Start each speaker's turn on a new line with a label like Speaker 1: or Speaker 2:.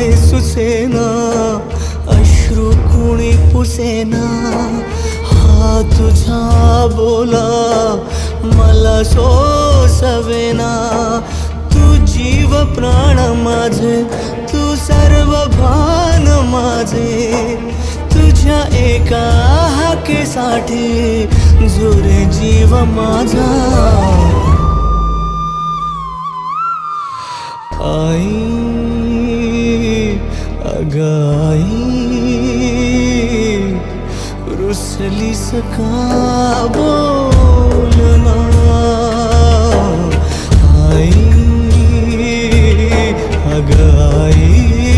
Speaker 1: पाय सुसेना अश्रू कुणी पुसेना. हा तुझा बोला मला सोसवेना. तू जीव प्राण माझे तू सर्व भान माझे. तुझ्या एका हाकेसाठी जुरे जीव माझा. आई लगाई। रुसली सका बोलना। आई लगाई